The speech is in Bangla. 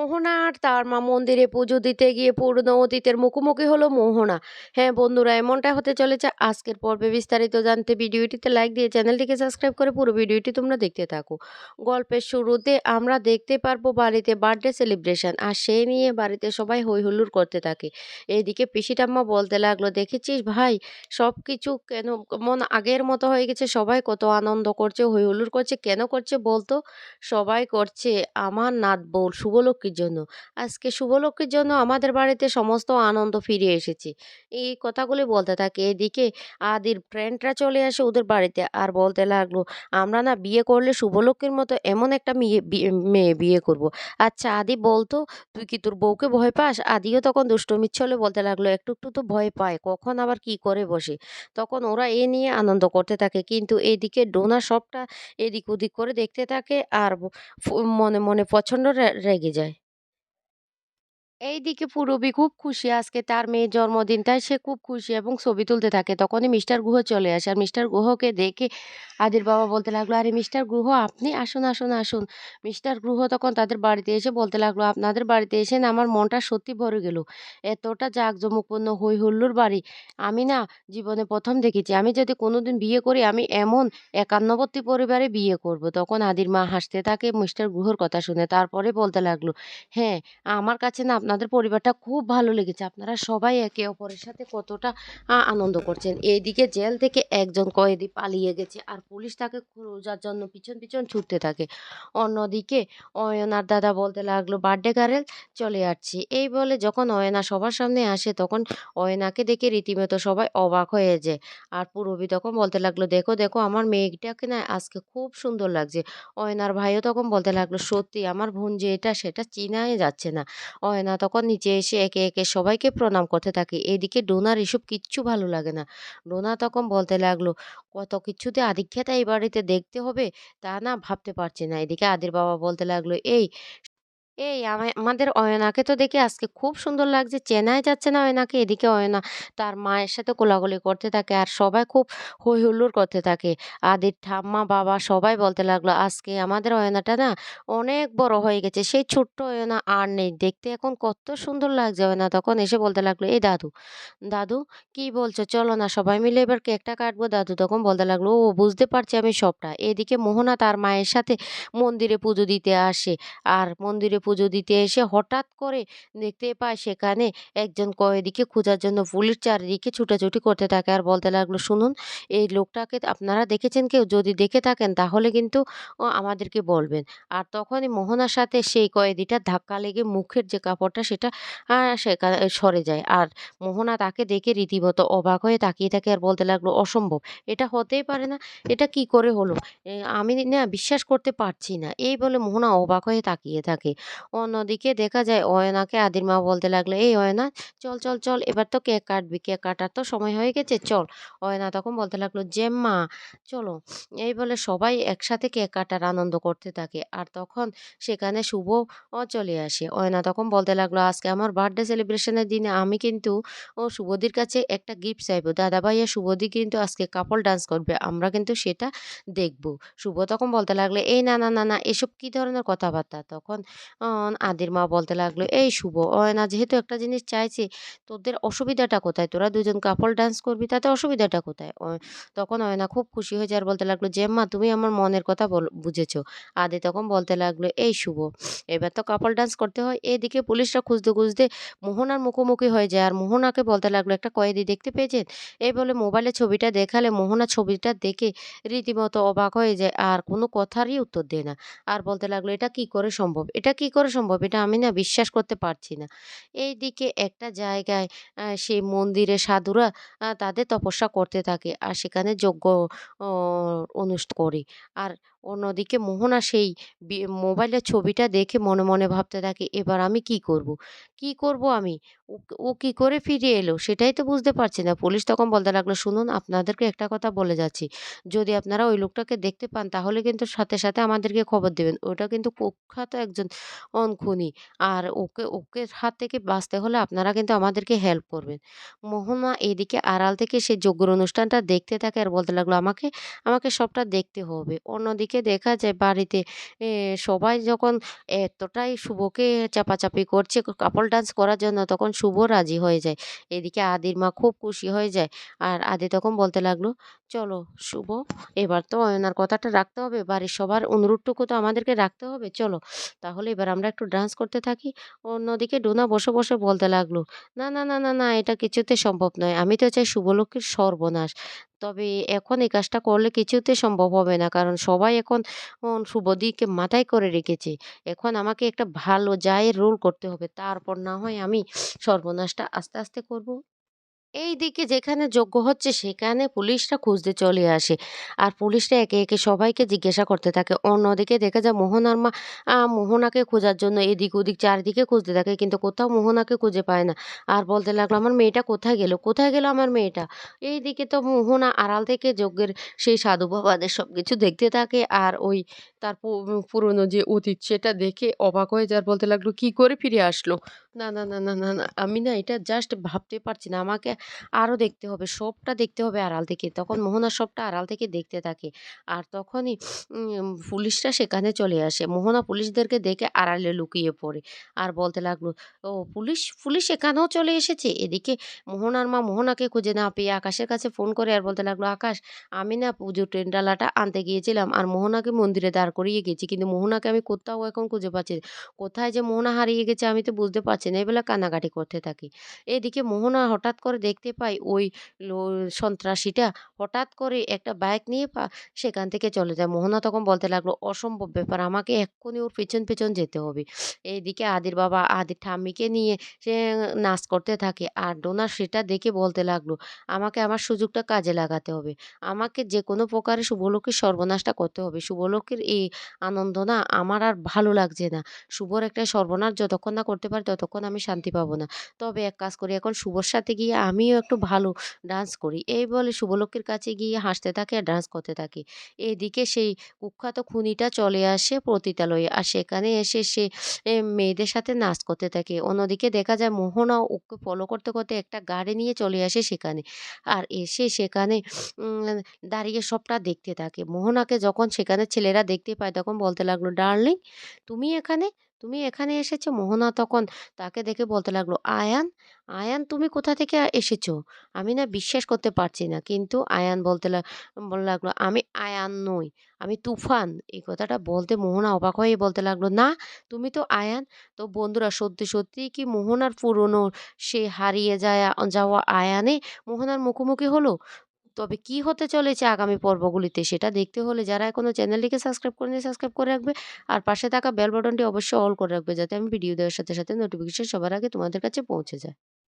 মোহনা আর তার মা মন্দিরে পুজো দিতে গিয়ে পুরনো অতীতের মুখোমুখি হলো মোহনা। হ্যাঁ বন্ধুরা, এমনটা হতে চলেছে। আজকের পর্বে বিস্তারিত জানতে ভিডিওটিতে লাইক দিয়ে চ্যানেলটিকে সাবস্ক্রাইব করে পুরো ভিডিওটি তোমরা দেখতে থাকো। গল্পের শুরুতে আমরা দেখতে পারব বাড়িতে বার্থডে সেলিব্রেশন আর সেই নিয়ে বাড়িতে সবাই হই হুল্লোড় করতে থাকে। এইদিকে পিসিটাম্মা বলতে লাগল, দেখেছিস ভাই সব কিছু কেন মন আগের মতো হয়ে গেছে? সবাই কত আনন্দ করছে হই হুল্লোড় করছে, কেন করছে বলতো? সবাই করছে, আমার নাত বউ শুভলক্ষ্মীর জন্য। আজকে শুভলক্ষ্মীর জন্য আমাদের বাড়িতে সমস্ত আনন্দ ফিরে এসেছে। এই কথাগুলি বলতে থাকে। এদিকে আদির ফ্রেন্ডরা চলে আসে ওদের বাড়িতে আর বলতে লাগল, আমরা না বিয়ে করলে শুভলক্ষ্মীর মতো এমন একটা মেয়ে মেয়ে বিয়ে করব। আচ্ছা আদি বলতো, তুই কি তোর বউকে ভয় পাস? আদিও তখন দুষ্টমির ছলে বলতে লাগল, একটু একটু তো ভয় পায়, কখন আবার কি করে বসে? তখন ওরা এ নিয়ে আনন্দ করতে থাকে। কিন্তু এদিকে ডোনা সবটা এদিক ওদিক করে দেখতে থাকে আর মনে মনে প্রচণ্ড রেগে যায়। এইদিকে পূরবী খুব খুশি। আজকে তার মেয়ের জন্মদিন তাই সে খুব খুশি এবং ছবি তুলতে থাকে। তখনই মিস্টার গুহ চলে আসে। আর মিস্টার গুহকে দেখে আদির বাবা বলতে লাগল, আরে মিস্টার গুহ, আপনি আসুন আসুন আসুন। মিস্টার গুহ তখন তাদের বাড়িতে এসে বলতে লাগল, আপনাদের বাড়িতে এসে না আমার মনটা সত্যি ভরে গেল। এতটা জাঁকজমকপূর্ণ হই হুল্লোড় বাড়ি। আমি না জীবনে প্রথম দেখেছি। আমি যদি কোনোদিন বিয়ে করি, আমি এমন একান্নবর্তী পরিবারে বিয়ে করব। তখন আদির মা হাসতে থাকে মিস্টার গুহর কথা শুনে। তারপরে বলতে লাগল হ্যাঁ আমার কাছে না আপনাদের পরিবারটা খুব ভালো লেগেছে। আপনারা সবাই একে অপরের সাথে কতটা আনন্দ করছেন। এইদিকে জেল থেকে একজন কয়েদি পালিয়ে গেছে আর পুলিশ তাকে খোঁজার জন্য পিছন পিছন ছুটতে থাকে। অন্যদিকে অয়নার দাদা বলতে লাগল, বার্থডে গার্ল চলে আসছি। এই বলে যখন অয়না সবার সামনে আসে, তখন অয়নাকে দেখে রীতিমতো সবাই অবাক হয়ে যায়। আর পুরবী তখন বলতে লাগল, দেখো দেখো, আমার মেয়েটাকে না আজকে খুব সুন্দর লাগছে। অয়নার ভাইও তখন বলতে লাগল, সত্যি, আমার বোন যে এটা, সেটা চিনাই যাচ্ছে না। অয়না তখন নিচে এসে একে একে সবাইকে প্রণাম করতে থাকে। এদিকে ডোনার এসব কিচ্ছু ভালো লাগে না। ডোনা তখন বলতে লাগল, কত কিছুতে আদিক্ষেতা এই বাড়িতে দেখতে হবে তা না ভাবতে পারছি না। এদিকে আদির বাবা বলতে লাগল, এই এই আমা- আমাদের অয়নাকে তো দেখে আজকে খুব সুন্দর লাগছে, চেনাই যাচ্ছে না অয়নাকে, এদিকে অয়না তার মায়ের সাথে কোলাকুলি করতে থাকে আর সবাই খুব হই হুল্লোড় করতে থাকে। আদির ঠাম্মা, বাবা সবাই বলতে লাগল, আজকে আমাদের অয়নাটা না অনেক বড় হয়ে গেছে, সেই ছোট্ট অয়না আর নেই। দেখতে এখন কত সুন্দর লাগছে অয়না। তখন এসে বলতে লাগল, এই দাদু দাদু, কি বলছো? চলো না, সবাই মিলে এবার কেকটা কাটবো। দাদু তখন বলতে লাগল, ও, বুঝতে পারছি আমি সবটা। এদিকে মোহনা তার মায়ের সাথে মন্দিরে পুজো দিতে আসে আর মন্দিরে পুজো দিতে এসে হঠাৎ করে দেখতে পায় সেখানে একজন কয়েদিকে খোঁজার জন্য পুলিশ চারিদিকে ছুটাছুটি করতে থাকে। আর বলতে লাগল, শুনুন, এই লোকটাকে আপনারা দেখেছেন কেউ? যদি দেখে থাকেন তাহলে কিন্তু আমাদেরকে বলবেন। আর তখনই মোহনার সাথে সেই কয়েদিটা ধাক্কা লেগে মুখের যে কাপড়টা সেটা সেখানে সরে যায়। আর মোহনা তাকে দেখে রীতিমতো অবাক হয়ে তাকিয়ে থাকে আর বলতে লাগল, অসম্ভব, এটা হতেই পারে না। এটা কি করে হলো? আমি না বিশ্বাস করতে পারছি না। এই বলে মোহনা অবাক হয়ে তাকিয়ে থাকে। অন্যদিকে দেখা যায় অয়নাকে আদির মা বলতে লাগল, এই অয়না, চল চল চল, এবার তো কেক কাটবি, কেক কাটার তো সময় হয়ে গেছে, চল। অয়না তখন বলতে লাগল, জেম্মা, চলো। এই বলে সবাই একসাথে কেক কাটার আনন্দ করতে থাকে আর তখন সেখানে শুভ চলে আসে। অয়না তখন বলতে লাগল, আজকে আমার বার্থডে সেলিব্রেশনের দিনে আমি কিন্তু, ও শুভদির কাছে একটা গিফট চাইব। দাদা ভাইয়া শুভদি কিন্তু আজকে কাপল ডান্স করবে, আমরা কিন্তু সেটা দেখব। শুভ তখন বলতে লাগল, এই না না না না, এসব কি ধরনের কথাবার্তা? তখন আদির মা বলতে লাগল, এই শুভ, অয়না, যেহেতু একটা জিনিস চাইছে, তোদের অসুবিধাটা কোথায়? তোরা দুজন কাপল ডান্স করবি, তাতে অসুবিধাটা কোথায়? তখন অয়না খুব খুশি হয়ে যায় আর বলতে লাগল, জেম্মা, তুমি আমার মনের কথা বুঝেছ? আদি তখন বলতে লাগল, এই শুভ, এবার তো কাপল ডান্স করতে হয়, এদিকে পুলিশরা খুঁজতে খুঁজতে মোহনার মুখোমুখি হয়ে যায় আর মোহনাকে বলতে লাগল, একটা কয়েদি দেখতে পেয়েছেন? এই বলে মোবাইলে ছবিটা দেখালে মোহনা ছবিটা দেখে রীতিমতো অবাক হয়ে যায়, আর কোনো কথারই উত্তর দেয় না। আর বলতে লাগল, এটা কি করে সম্ভব? এটা কি করে সম্ভব? এটা আমি না বিশ্বাস করতে পারছি না। এই দিকে একটা জায়গায় সেই মন্দিরে সাধুরা তাদের তপস্যা করতে থাকে। আর সেখানে যজ্ঞ অনুষ্ঠান করে। আর অন্যদিকে মোহনা সেই মোবাইলের ছবিটা দেখে মনে মনে ভাবতে থাকে, এবার আমি কি করব? কি করব আমি? ও কি করে ফিরে এলো? সেটাই তো বুঝতে পারছি না। পুলিশ তখন বলতে লাগল, শুনুন, আপনাদেরকে একটা কথা বলে যাচ্ছি। যদি আপনারা ওই লোকটাকে দেখতে পান, তাহলে কিন্তু সাথে সাথে আমাদেরকে খবর দেবেন। ওটা কিন্তু কুখ্যাত একজন খুনি আর ওকে ওকে হাত থেকে বাঁচতে হলে আপনারা কিন্তু আমাদেরকে হেল্প করবেন। মোহনা এদিকে আড়াল থেকে সেই যজ্ঞ অনুষ্ঠানটা দেখতে থাকে আর বলতে লাগল, আমাকে আমাকে সবটা দেখতে হবে। অন্যদিকে অন্যদিকে দেখা যায় বাড়িতে সবাই যখন এতটাই শুভকে চাপাচাপি করছে কাপল ডান্স করার জন্য তখন শুভ রাজি হয়ে যায়। এদিকে আদির মা খুব খুশি হয়ে যায়। আর আদি তখন বলতে লাগল, "চলো শুভ এবার তো অয়নার কথাটা রাখতে হবে। বাড়ির সবার অনুরোধটুকু তো আমাদেরকে রাখতে হবে। চলো তাহলে এবার আমরা একটু ডান্স করতে থাকি।" অন্যদিকে ডোনা বসে, বসে বলতে লাগল, "না, না, না, না, না এটা কিছুতে সম্ভব নয়। আমি তো চাই শুভলক্ষ্মীর সর্বনাশ। তবে এখন এই কাজটা করলে কিছুতে সম্ভব হবে না। কারণ সবাই এখন শুভ দিকে মাথায় করে রেখেছে। এখন আমাকে একটা ভালো জায়ের রোল করতে হবে। তারপর না হয় আমি সর্বনাশটা আস্তে, আস্তে করব।" এইদিকে যেখানে যজ্ঞ হচ্ছে সেখানে পুলিশরা খুঁজতে চলে আসে। আর পুলিশরা একে, একে সবাইকে জিজ্ঞাসা করতে থাকে। অন্যদিকে দেখা যায় মোহনার মা মোহনাকে খোঁজার জন্য এদিক ওদিক চারিদিকে খুঁজতে থাকে। কিন্তু কোথাও মোহনাকে খুঁজে পায় না। আর বলতে লাগল, "আমার মেয়েটা কোথায় গেল? কোথায় গেল আমার মেয়েটা?" এই দিকে তো মোহনা আড়াল থেকে যজ্ঞের সেই সাধু বাবাদের সব কিছু দেখতে থাকে। আর ওই তার পুরনো যে অতীত সেটা দেখে অবাক হয়ে যার বলতে লাগল, "কি করে ফিরে আসলো? না, না, না, না, না, না আমি না এটা জাস্ট ভাবতে পারছি না। আমাকে আরও দেখতে হবে। সবটা দেখতে হবে আড়াল থেকে। তখন মোহনা সবটা আড়াল থেকে দেখতে থাকে। আর তখনই পুলিশরা সেখানে চলে আসে। মোহনা পুলিশদেরকে দেখে আড়ালে লুকিয়ে পড়ে। আর বলতে লাগল, "ও পুলিশ, পুলিশ এখানেও চলে এসেছে?" এদিকে মোহনার মা মোহনাকে খুঁজে না পেয়ে আকাশের কাছে ফোন করে আর বলতে লাগল, "আকাশ, আমি না পুজোর টেন্ডালাটা আনতে গিয়েছিলাম। আর মোহনাকে মন্দিরে দাঁড় করিয়ে গেছি। কিন্তু মোহনাকে আমি কোথাও এখন খুঁজে পাচ্ছি। কোথায় যে মোহনা হারিয়ে গেছে আমি তো বুঝতে পারছি না।" এই বলে কান্নাকাটি করতে থাকি। এদিকে মোহনা হঠাৎ করে দেখতে পাই ওই সন্ত্রাসীটা হঠাৎ করে একটা বাইক নিয়ে সেখান থেকে চলে যায়। মোহনা তখন বলতে লাগল, "অসম্ভব ব্যাপার। আমাকে এক্ষুনি ওর পেছন, পেছন যেতে হবে।" এইদিকে আদির বাবা আদির ঠাম্মিকে নিয়ে সে নাচ করতে থাকে। আর ডোনা সেটা দেখে বলতে লাগল, "আমাকে আমার সুযোগটা কাজে লাগাতে হবে। আমাকে যে কোনো প্রকারে শুভলক্ষ্মীর সর্বনাশটা করতে হবে। শুভলক্ষ্মীর এই আনন্দ না আমার আর ভালো লাগছে না। শুভর একটা সর্বনাশ যতক্ষণ না করতে পারি ততক্ষণ আমি শান্তি পাবো না। তবে এক কাজ করি এখন শুভর সাথে গিয়ে আমিও একটু ভালো ডান্স করি।" এই বলে শুভলক্ষ্মীর কাছে গিয়ে হাসতে থাকে আর ডান্স করতে থাকে। এদিকে সেই কুখ্যাত খুনিটা চলে আসে পতিতালয়ে। আর সেখানে এসে সে মেয়েদের সাথে নাচ করতে থাকে। অন্যদিকে দেখা যায় মোহনাও ওকে ফলো করতে, করতে একটা গাড়ি নিয়ে চলে আসে সেখানে। আর এসে সেখানে দাঁড়িয়ে সবটা দেখতে থাকে। মোহনাকে যখন সেখানে ছেলেরা দেখতে পায় তখন বলতে লাগল, "ডার্লিং তুমি এখানে? তুমি এখানে এসেছ?" মোহনা তখন তাকে দেখে বলতে লাগল, "আয়ান, আয়ান তুমি কোথা থেকে এসেছ? আমি না বিশ্বাস করতে পারছি না।" কিন্তু আয়ান বলতে লাগল, "আমি আয়ান নই, আমি তুফান।" এই কথাটা বলতে মোহনা অবাক হয়ে বলতে লাগল, "না, তুমি তো আয়ান।" তো বন্ধুরা সত্যি, সত্যি কি মোহনার পুরনো সে হারিয়ে যায়া যাওয়া আয়ানে মোহনার মুখোমুখি হলো? তবে কি হতে চলেছে আগামী পর্বগুলিতে সেটা দেখতে হলে যারা এখনও চ্যানেলটিকে সাবস্ক্রাইব করে নিয়ে সাবস্ক্রাইব করে রাখবে। আর পাশে থাকা বেল বাটনটি অবশ্যই অল করে রাখবে যাতে আমি ভিডিও দেওয়ার সাথে, সাথে নোটিফিকেশন সবার আগে তোমাদের কাছে পৌঁছে যায়।